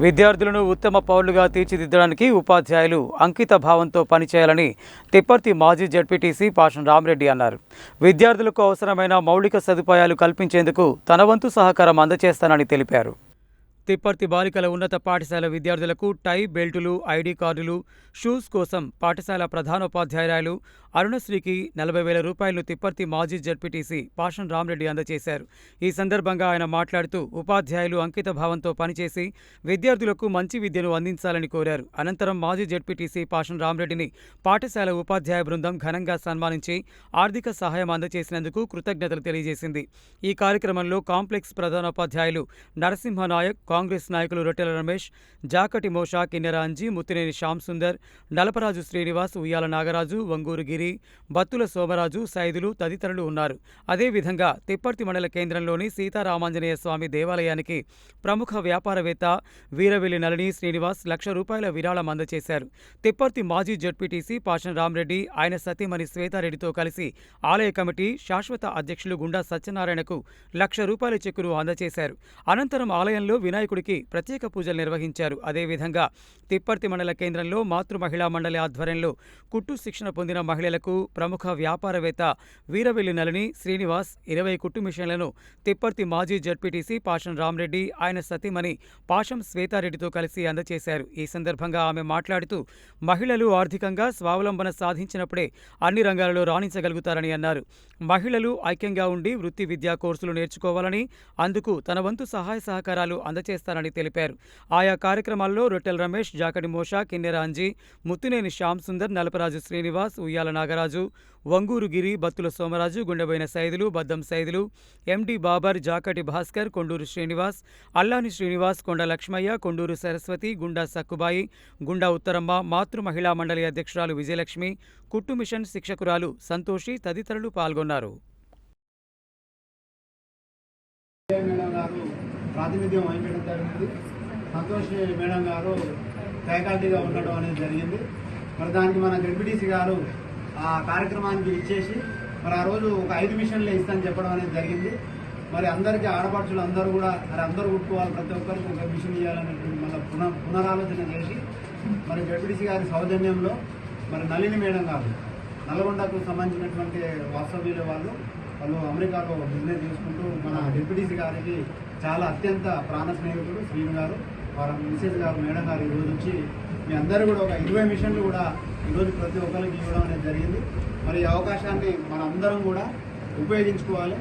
విద్యార్థులను ఉత్తమ పౌరులుగా తీర్చిదిద్దడానికి ఉపాధ్యాయులు అంకిత భావంతో పనిచేయాలని తిప్పర్తి మాజీ జడ్పీటీసీ పాషన్ రామరెడ్డి అన్నారు. విద్యార్థులకు అవసరమైన మౌలిక సదుపాయాలు కల్పించేందుకు తన వంతు సహకారం అందజేస్తానని తెలిపారు. తిప్పర్తి బాలికల ఉన్నత పాఠశాల విద్యార్థులకు టై బెల్టులు ఐడి కార్డులు షూస్ కోసం పాఠశాల ప్రధానోపాధ్యాయురాలు అరుణశ్రీకి నలభై వేల రూపాయలను తిప్పర్తి మాజీ జడ్పీటీసీ పాషన్ రామరెడ్డి అందజేశారు. ఈ సందర్భంగా ఆయన మాట్లాడుతూ ఉపాధ్యాయులు అంకిత భావంతో పనిచేసి విద్యార్థులకు మంచి విద్యను అందించాలని కోరారు. అనంతరం మాజీ జడ్పీటీసీ పాషన్ రామరెడ్డిని పాఠశాల ఉపాధ్యాయ బృందం ఘనంగా సన్మానించి ఆర్థిక సహాయం అందజేసినందుకు కృతజ్ఞతలు తెలియజేసింది. ఈ కార్యక్రమంలో కాంప్లెక్స్ ప్రధానోపాధ్యాయులు నరసింహనాయక్ కాంగ్రెస్ నాయకులు రొట్టెల రమేష్ జాకటి మోషా కిన్నెర అంజీ ముత్తినేని శ్యామ్ సుందర్ నలపరాజు శ్రీనివాస్ ఉయ్యాల నాగరాజు వంగూరు గిరి బత్తుల సోమరాజు సైదులు తదితరులు ఉన్నారు. అదేవిధంగా తిప్పర్తి మండల కేంద్రంలోని సీతారామాంజనేయ స్వామి దేవాలయానికి ప్రముఖ వ్యాపారవేత్త వీరవెల్లి నళిని శ్రీనివాస్ లక్ష రూపాయల విరాళం అందజేశారు. తిప్పర్తి మాజీ జడ్పీటీసీ పాషన్ రామ్రెడ్డి ఆయన సతీమణి శ్వేతారెడ్డితో కలిసి ఆలయ కమిటీ శాశ్వత అధ్యక్షులు గుండా సత్యనారాయణకు లక్ష రూపాయల చెక్కును అందజేశారు. అనంతరం ఆలయంలో వినాయక వినాయకుడికి ప్రత్యేక పూజలు నిర్వహించారు. అదేవిధంగా తిప్పర్తి మండల కేంద్రంలో మాతృ మహిళా మండలి ఆధ్వర్యంలో కుట్టు శిక్షణ పొందిన మహిళలకు ప్రముఖ వ్యాపారవేత్త వీరవెల్లి నలిని శ్రీనివాస్ ఇరవై కుట్టు మిషన్లను తిప్పర్తి మాజీ జడ్పీటీసీ పాషం రామ్రెడ్డి ఆయన సతీమణి పాషం శ్వేతారెడ్డితో కలిసి అందజేశారు. ఈ సందర్భంగా ఆమె మాట్లాడుతూ మహిళలు ఆర్థికంగా స్వావలంబన సాధించినప్పుడే అన్ని రంగాలలో రాణించగలుగుతారని అన్నారు. మహిళలు ఐక్యంగా ఉండి వృత్తి విద్యా కోర్సులు నేర్చుకోవాలని అందుకు తన వంతు సహాయ సహకారాలు అందజేస్తారని తెలిపారు. ఆయా కార్యక్రమాల్లో రొట్టెల రమేష్ జాకటి మోషా కిన్నెరాంజి ముత్తునేని శ్యామ్ సుందర్ నలపరాజు శ్రీనివాస్ ఉయ్యాల నాగరాజు వంగూరు గిరి బత్తుల సోమరాజు గుండెబోయిన సైదులు బద్దం సైదులు ఎండి బాబర్ జాకటి భాస్కర్ కొండూరు శ్రీనివాస్ అల్లాని శ్రీనివాస్ కొండ లక్ష్మయ్య కొండూరు సరస్వతి గుండా సక్కుబాయి గుండా ఉత్తరమ్మ మాతృ మహిళా మండలి అధ్యక్షురాలు విజయలక్ష్మి కుట్టు మిషన్ శిక్షకురాలు సంతోషి తదితరులు పాల్గొన్నారు. ప్రాతినిధ్యం వహించడం జరిగింది. సంతోష్ మేడం గారు ఫ్యాకల్టీగా ఉండడం అనేది జరిగింది. మరి దానికి మన జడ్పీటీసీ గారు ఆ కార్యక్రమానికి ఇచ్చేసి మరి ఆ రోజు ఒక ఐదు మిషన్లు ఇస్తాను చెప్పడం అనేది జరిగింది. మరి అందరికీ ఆడపడుచులు అందరూ కూడా మరి అందరూ కుట్టుకోవాలి ప్రతి ఒక్కరికి ఒక మిషన్ ఇవ్వాలనేటువంటి మళ్ళీ పునః పునరాలోచన చేసి మరి జడ్పీటీసీ గారి సౌజన్యంలో మరి నళిని మేడం గారు నల్గొండకు సంబంధించినటువంటి వాస్తవ్యుల వాళ్ళు వాళ్ళు అమెరికాలో బిజినెస్ చేసుకుంటూ మన డిప్యూటీసీ గారికి చాలా అత్యంత ప్రాణ స్నేహితుడు శ్రీను గారు వారి మిసెస్ గారు మేడం గారు ఈరోజు రోజు వచ్చి మీ అందరూ కూడా ఒక ఇరవై మిషన్లు కూడా ఈరోజు ప్రతి ఒక్కరికి ఇవ్వడం అనేది జరిగింది. మరి ఈ అవకాశాన్ని మనందరం కూడా ఉపయోగించుకోవాలి.